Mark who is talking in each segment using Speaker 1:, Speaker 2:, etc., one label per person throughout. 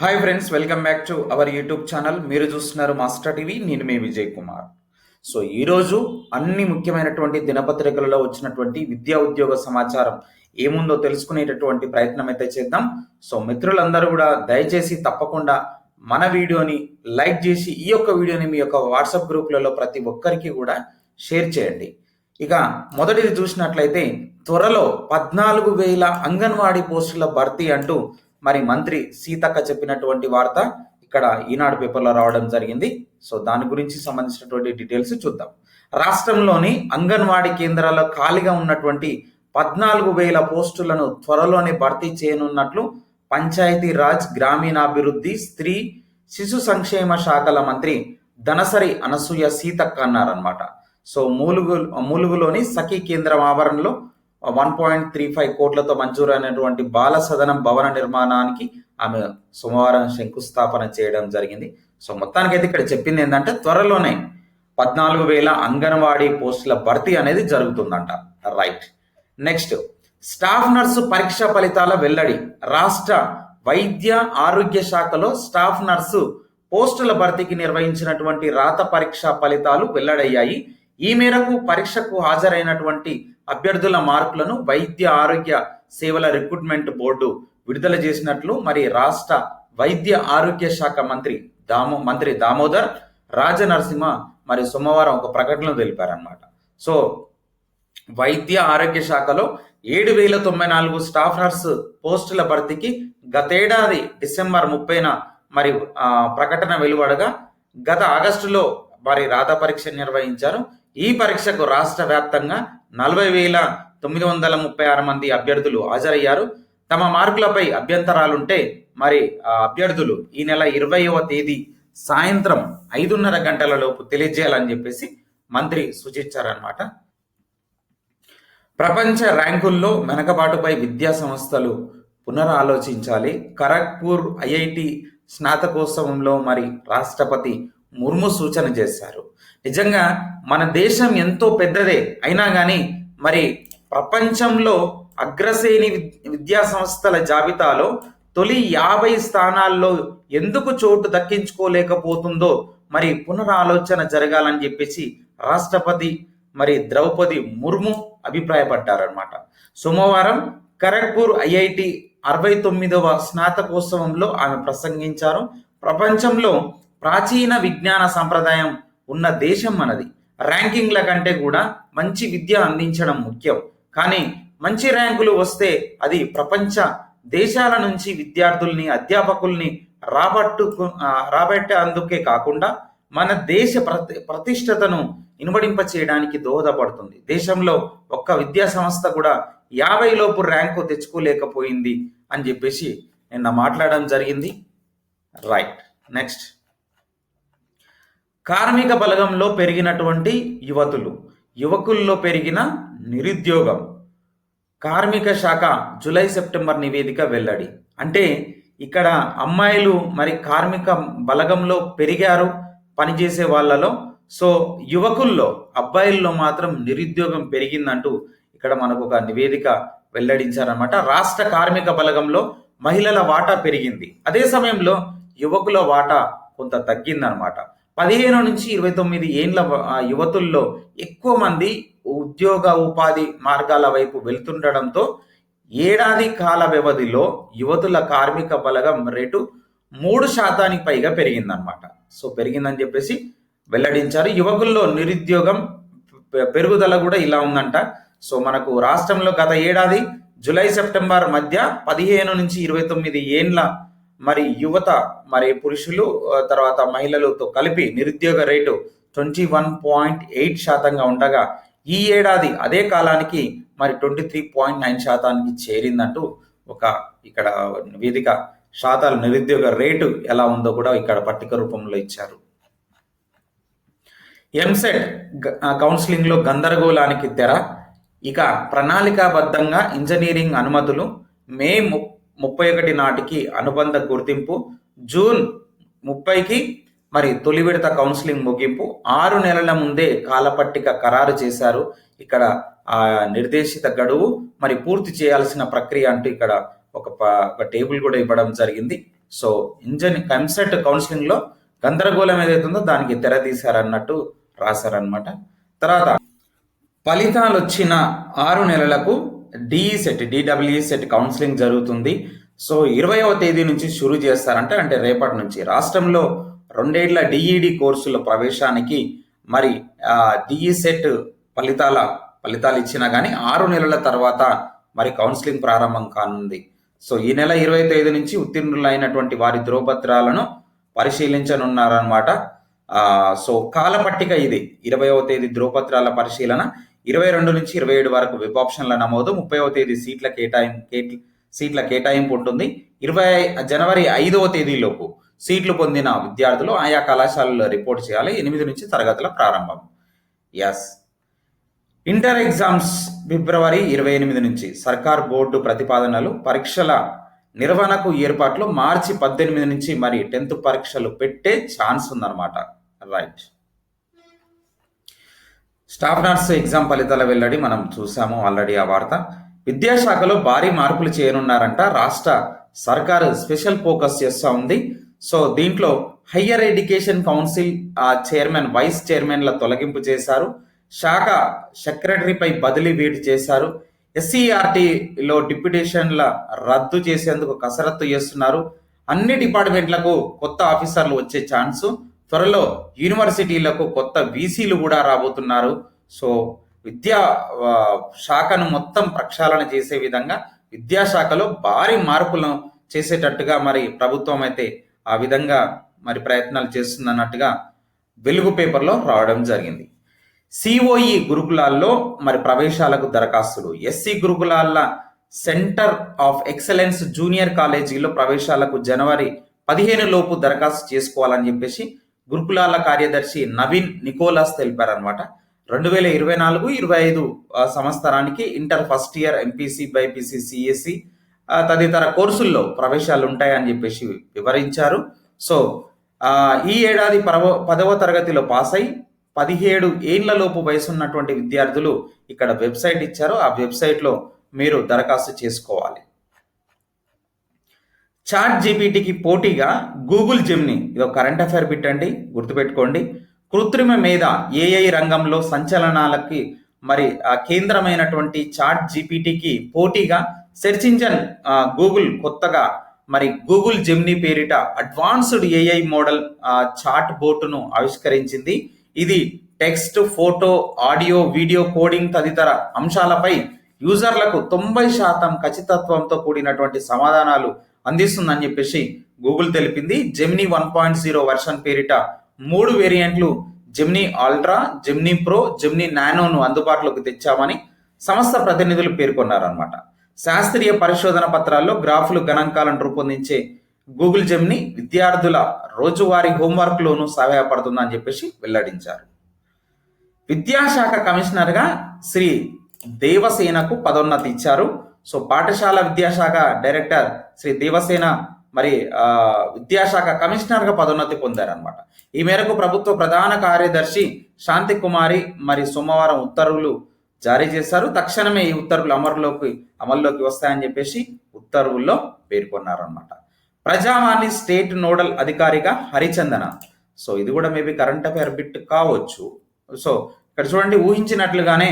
Speaker 1: Hi friends welcome back to our YouTube channel మీరు చూస్తున్నారు master TV నేను మీ Vijay Kumar. So ఈరోజు అన్ని ముఖ్యమైనటువంటి దినపత్రికలలో వచ్చినటువంటి విద్యా ఉద్యోగ సమాచారం ఏముందో తెలుసుకునేటటువంటి ప్రయత్నం అయితే చేద్దాం. సో మిత్రులందరూ కూడా దయచేసి తప్పకుండా మన వీడియోని లైక్ చేసి ఈ యొక్క వీడియోని మీ యొక్క వాట్సాప్ గ్రూప్లలో ప్రతి ఒక్కరికి కూడా షేర్ చేయండి. ఇక మొదటిది చూసినట్లయితే త్వరలో పద్నాలుగు వేల అంగన్వాడీ పోస్టుల భర్తీ అంటూ మరి మంత్రి సీతక్క చెప్పినటువంటి వార్త ఇక్కడ ఈనాడు పేపర్లో రావడం జరిగింది. సో దాని గురించి సంబంధించినటువంటి డీటెయిల్స్ చూద్దాం. రాష్ట్రంలోని అంగన్వాడీ కేంద్రాల్లో ఖాళీగా ఉన్నటువంటి పద్నాలుగు వేల పోస్టులను త్వరలోనే భర్తీ చేయనున్నట్లు పంచాయతీ రాజ్ గ్రామీణాభివృద్ధి స్త్రీ శిశు సంక్షేమ శాఖల మంత్రి ధనసరి అనసూయ సీతక్క అన్నారనమాట సో మూలుగు మూలుగులోని సఖీ కేంద్రం ఆవరణలో వన్ పాయింట్ త్రీ ఫైవ్ కోట్లతో మంజూరైనటువంటి బాల సదనం భవన నిర్మాణానికి ఆమె సోమవారం శంకుస్థాపన చేయడం జరిగింది. సో మొత్తానికైతే ఇక్కడ చెప్పింది ఏంటంటే త్వరలోనే పద్నాలుగు వేల అంగన్వాడీ పోస్టుల భర్తీ అనేది జరుగుతుందంట. రైట్ నెక్స్ట్ స్టాఫ్ నర్సు పరీక్ష ఫలితాల వెల్లడి. రాష్ట్ర వైద్య ఆరోగ్య శాఖలో స్టాఫ్ నర్సు పోస్టుల భర్తీకి నిర్వహించినటువంటి రాత పరీక్ష ఫలితాలు వెల్లడయ్యాయి. ఈ మేరకు పరీక్షకు హాజరైనటువంటి అభ్యర్థుల మార్పులను వైద్య ఆరోగ్య సేవల రిక్రూట్మెంట్ బోర్డు విడుదల చేసినట్లు మరి రాష్ట్ర వైద్య ఆరోగ్య శాఖ మంత్రి దామో మంత్రి దామోదర్ రాజనరసింహ మరి సోమవారం ఒక ప్రకటనలో తెలిపారనమాట సో వైద్య ఆరోగ్య శాఖలో ఏడు వేల తొంభై నాలుగు స్టాఫ్ నర్స్ పోస్టుల భర్తీకి గతేడాది డిసెంబర్ ముప్పైన మరి ప్రకటన వెలువడగా గత ఆగస్టులో మరి రాత పరీక్ష నిర్వహించారు. ఈ పరీక్షకు రాష్ట్ర వ్యాప్తంగా నలభై వేల తొమ్మిది వందల ముప్పై ఆరు మంది అభ్యర్థులు హాజరయ్యారు. తమ మార్కులపై అభ్యంతరాలుంటే మరి ఆ అభ్యర్థులు ఈ నెల ఇరవైవ తేదీ సాయంత్రం ఐదున్నర గంటలలోపు తెలియజేయాలని చెప్పేసి మంత్రి సూచించారనమాట ప్రపంచ ర్యాంకుల్లో వెనకబాటుపై విద్యా సంస్థలు పునరాలోచించాలి. ఖరగ్పూర్ ఐఐటి స్నాతకోత్సవంలో మరి రాష్ట్రపతి ముర్ము సూచన చేశారు. నిజంగా మన దేశం ఎంతో పెద్దదే. అయినా కానీ మరి ప్రపంచంలో అగ్రశ్రేణి విద్యా సంస్థల జాబితాలో తొలి యాభై స్థానాల్లో ఎందుకు చోటు దక్కించుకోలేకపోతుందో మరి పునరాలోచన జరగాలని చెప్పేసి రాష్ట్రపతి మరి ద్రౌపది ముర్ము అభిప్రాయపడ్డారనమాట సోమవారం ఖరగ్పూర్ ఐఐటి అరవై తొమ్మిదవ స్నాతకోత్సవంలో ఆమె ప్రసంగించారు. ప్రపంచంలో ప్రాచీన విజ్ఞాన సంప్రదాయం ఉన్న దేశం మనది. ర్యాంకింగ్ల కంటే కూడా మంచి విద్య అందించడం ముఖ్యం. కానీ మంచి ర్యాంకులు వస్తే అది ప్రపంచ దేశాల నుంచి విద్యార్థుల్ని అధ్యాపకుల్ని రాబట్టు రాబట్టే అందుకే కాకుండా మన దేశ ప్రతి ప్రతిష్టతను ఇనుబడింప చేయడానికి దోహదపడుతుంది. దేశంలో ఒక్క విద్యా సంస్థ కూడా యాభై లోపు ర్యాంకు తెచ్చుకోలేకపోయింది అని చెప్పేసి నిన్న మాట్లాడడం జరిగింది. రైట్. నెక్స్ట్. కార్మిక బలగంలో పెరిగినటువంటి యువతులు యువకుల్లో పెరిగిన నిరుద్యోగం. కార్మిక శాఖ జూలై సెప్టెంబర్ నివేదిక వెల్లడి. అంటే ఇక్కడ అమ్మాయిలు మరి కార్మిక బలగంలో పెరిగారు పనిచేసే వాళ్ళలో. సో యువకుల్లో అబ్బాయిల్లో మాత్రం నిరుద్యోగం పెరిగిందంటూ ఇక్కడ మనకు ఒక నివేదిక వెల్లడించారనమాట రాష్ట్ర కార్మిక బలగంలో మహిళల వాటా పెరిగింది. అదే సమయంలో యువకుల వాటా కొంత తగ్గిందనమాట పదిహేను నుంచి ఇరవై తొమ్మిది ఏండ్ల యువతుల్లో ఎక్కువ మంది ఉద్యోగ ఉపాధి మార్గాల వైపు వెళ్తుండడంతో ఏడాది కాల వ్యవధిలో యువతుల కార్మిక బలగం రేటు మూడు శాతానికి పైగా పెరిగిందనమాట సో పెరిగిందని చెప్పేసి వెల్లడించారు. యువకుల్లో నిరుద్యోగం పెరుగుదల కూడా ఇలా ఉందంట. సో మనకు రాష్ట్రంలో గత ఏడాది జూలై సెప్టెంబర్ మధ్య పదిహేను నుంచి ఇరవై తొమ్మిది ఏండ్ల మరి యువత మరి పురుషులు తర్వాత మహిళలతో కలిపి నిరుద్యోగ rate twenty one point eight శాతంగా ఉండగా ఈ ఏడాది అదే కాలానికి మరి ట్వంటీ త్రీ పాయింట్ నైన్ శాతానికి చేరిందంటూ ఒక ఇక్కడ వేదిక. శాతాల నిరుద్యోగ రేటు ఎలా ఉందో కూడా ఇక్కడ పట్టిక రూపంలో ఇచ్చారు. ఎంసెట్ కౌన్సిలింగ్లో గందరగోళానికి తెర. ఇక ప్రణాళికాబద్ధంగా ఇంజనీరింగ్ అనుమతులు మే ము- ముప్పై ఒకటి నాటికి అనుబంధ గుర్తింపు జూన్ ముప్పైకి మరి తొలి విడత కౌన్సిలింగ్ ముగింపు ఆరు నెలల ముందే కాలపట్టిక ఖరారు చేశారు. ఇక్కడ ఆ నిర్దేశిత గడువు మరి పూర్తి చేయాల్సిన ప్రక్రియ అంటూ ఇక్కడ ఒక ప- ఒక టేబుల్ కూడా ఇవ్వడం జరిగింది. సో ఇంజన్ ఎంసెట్ కౌన్సిలింగ్లో గందరగోళం ఏదైతుందో దానికి తెర తీశారన్నట్టు రాశారనమాట తర్వాత ఫలితాలు వచ్చిన ఆరు నెలలకు DE CET DWE CET counselling జరుగుతుంది. సో ఇరవైవ తేదీ నుంచి షురు చేస్తారంటే. అంటే రేపటి నుంచి రాష్ట్రంలో రెండేళ్ళ డిఈడి కోర్సుల ప్రవేశానికి మరి డిఈ సెట్ ఫలితాల ఫలితాలు ఇచ్చినా కానీ ఆరు నెలల తర్వాత మరి కౌన్సిలింగ్ ప్రారంభం కానుంది. సో ఈ నెల ఇరవై తేదీ నుంచి ఉత్తీర్ణులైనటువంటి వారి ధ్రువపత్రాలను పరిశీలించనున్నారనమాట సో కాలపట్టిక ఇది. ఇరవైవ తేదీ ధ్రువపత్రాల పరిశీలన. ఇరవై రెండు నుంచి ఇరవై ఏడు వరకు విప్ ఆప్షన్ల నమోదు. ముప్పైవ తేదీ సీట్ల కేటాయింపు సీట్ల కేటాయింపు ఉంటుంది. ఇరవై జనవరి ఐదవ తేదీలోపు సీట్లు పొందిన విద్యార్థులు ఆయా కళాశాలలో రిపోర్ట్ చేయాలి. ఎనిమిది నుంచి తరగతుల ప్రారంభం. ఎస్ ఇంటర్ ఎగ్జామ్స్ ఫిబ్రవరి ఇరవై ఎనిమిది నుంచి సర్కార్ బోర్డు ప్రతిపాదనలు పరీక్షల నిర్వహణకు ఏర్పాట్లు మార్చి పద్దెనిమిది నుంచి మరి టెన్త్ పరీక్షలు పెట్టే ఛాన్స్ ఉందన్నమాట. రైట్ స్టాఫ్ నర్స్ ఎగ్జామ్ ఫలితాల వెల్లడి మనం చూసాము ఆల్రెడీ ఆ వార్త. విద్యాశాఖలో భారీ మార్పులు చేయనున్నారంట. రాష్ట్ర సర్కారు స్పెషల్ ఫోకస్ చేస్తూ ఉంది. సో దీంట్లో higher education council chairman vice చైర్మన్ల తొలగింపు చేశారు. శాఖ సెక్రటరీపై బదిలీ వేటు చేశారు. ఎస్సీఆర్టీలో డిప్యుటేషన్ల రద్దు చేసేందుకు కసరత్తు చేస్తున్నారు. అన్ని డిపార్ట్మెంట్లకు కొత్త ఆఫీసర్లు వచ్చే ఛాన్సు. త్వరలో యూనివర్సిటీలకు కొత్త వీసీలు కూడా రాబోతున్నారు. సో విద్యా శాఖను మొత్తం ప్రక్షాళన చేసే విధంగా విద్యాశాఖలో భారీ మార్పులను చేసేటట్టుగా మరి ప్రభుత్వం అయితే ఆ విధంగా మరి ప్రయత్నాలు చేస్తుందన్నట్టుగా వెలుగు పేపర్లో రావడం జరిగింది. సిఓఈ గురుకులాల్లో మరి ప్రవేశాలకు దరఖాస్తులు. ఎస్సీ గురుకులాల సెంటర్ ఆఫ్ ఎక్సలెన్స్ జూనియర్ కాలేజీలో ప్రవేశాలకు జనవరి పదిహేను లోపు దరఖాస్తు చేసుకోవాలని చెప్పేసి గురుకులాల కార్యదర్శి నవీన్ నికోలాస్ తెలిపారనమాట రెండు వేల ఇరవై నాలుగు ఇరవై ఐదు సంవత్సరానికి inter first year MPC BiPC CEC తదితర కోర్సుల్లో ప్రవేశాలు ఉంటాయని చెప్పేసి వివరించారు. సో ఈ ఏడాది పరవ పదవ తరగతిలో పాస్ అయి పదిహేడు ఏళ్ళలోపు వయసున్నటువంటి విద్యార్థులు ఇక్కడ వెబ్సైట్ ఇచ్చారు. ఆ వెబ్సైట్లో మీరు దరఖాస్తు చేసుకోవాలి. చాట్ జీపీటీకి పోటీగా గూగుల్ జిమ్ని ఇది ఒక కరెంట్ అఫైర్ పెట్టండి గుర్తుపెట్టుకోండి. కృత్రిమ మీద ఏఐ రంగంలో సంచలనాలకి మరి కేంద్రమైనటువంటి చాట్ జీపీటీకి పోటీగా సెర్చ్ ఇంజన్ గూగుల్ కొత్తగా మరి గూగుల్ జిమ్ని పేరిట అడ్వాన్స్డ్ ఏఐ మోడల్ చాట్ బోటును ఆవిష్కరించింది. ఇది text photo audio video coding తదితర అంశాలపై యూజర్లకు తొంభై శాతం ఖచ్చితత్వంతో కూడినటువంటి సమాధానాలు అందిస్తుందని చెప్పేసి గూగుల్ తెలిపింది. Gemini one point zero version పేరిట మూడు వేరియంట్లు Gemini ultra Gemini pro Gemini నానోను అందుబాటులోకి తెచ్చామని సంస్థ ప్రతినిధులు పేర్కొన్నారనమాట శాస్త్రీయ పరిశోధన పత్రాల్లో గ్రాఫులు గణాంకాలను రూపొందించే గూగుల్ జెమిని విద్యార్థుల రోజువారీ హోంవర్క్లోనూ సహాయపడుతుందని చెప్పేసి వెల్లడించారు. విద్యాశాఖ కమిషనర్గా శ్రీ దేవసేనకు పదోన్నతి ఇచ్చారు. సో పాఠశాల విద్యాశాఖ డైరెక్టర్ శ్రీ దేవసేన మరి విద్యాశాఖ కమిషనర్గా పదోన్నతి పొందారనమాట ఈ మేరకు ప్రభుత్వ ప్రధాన కార్యదర్శి శాంతి కుమారి మరి సోమవారం ఉత్తర్వులు జారీ చేశారు. తక్షణమే ఈ ఉత్తర్వులు అమరులోకి అమల్లోకి వస్తాయని చెప్పేసి ఉత్తర్వుల్లో పేర్కొన్నారనమాట ప్రజావాణి స్టేట్ నోడల్ అధికారిగా హరిచందన. సో ఇది కూడా మేబీ కరెంట్ అఫైర్ బిట్ కావచ్చు. సో ఇక్కడ చూడండి ఊహించినట్లుగానే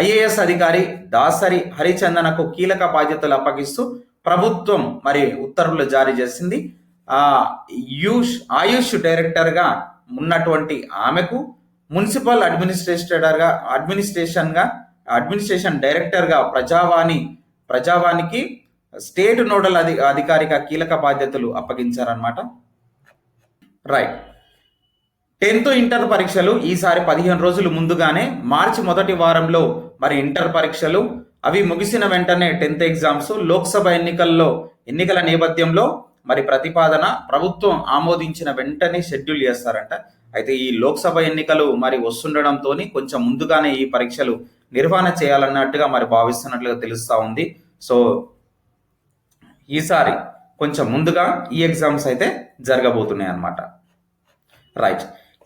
Speaker 1: ఐఏఎస్ అధికారి దాసరి హరిచందనకు కీలక బాధ్యతలు అప్పగిస్తూ ప్రభుత్వం మరి ఉత్తర్వులు జారీ చేసింది. ఆ యూష్ ఆయుష్ డైరెక్టర్గా ఉన్నటువంటి ఆమెకు మున్సిపల్ అడ్మినిస్ట్రేటర్గా అడ్మినిస్ట్రేషన్గా అడ్మినిస్ట్రేషన్ డైరెక్టర్గా ప్రజావాణి ప్రజావానికి స్టేట్ నోడల్ అధి అధికారిగా కీలక బాధ్యతలు అప్పగించారనమాట రైట్. టెన్త్ ఇంటర్ పరీక్షలు ఈసారి పదిహేను రోజులు ముందుగానే మార్చి మొదటి వారంలో మరి ఇంటర్ పరీక్షలు. అవి ముగిసిన వెంటనే టెన్త్ ఎగ్జామ్స్ లోక్సభ ఎన్నికల్లో ఎన్నికల నేపథ్యంలో మరి ప్రతిపాదన ప్రభుత్వం ఆమోదించిన వెంటనే షెడ్యూల్ చేస్తారంట. అయితే ఈ లోక్సభ ఎన్నికలు మరి వస్తుండడంతో కొంచెం ముందుగానే ఈ పరీక్షలు నిర్వహణ చేయాలన్నట్టుగా మరి భావిస్తున్నట్లుగా తెలుస్తూ ఉంది. సో ఈసారి కొంచెం ముందుగా ఈ ఎగ్జామ్స్ అయితే జరగబోతున్నాయి అన్నమాట రైట్.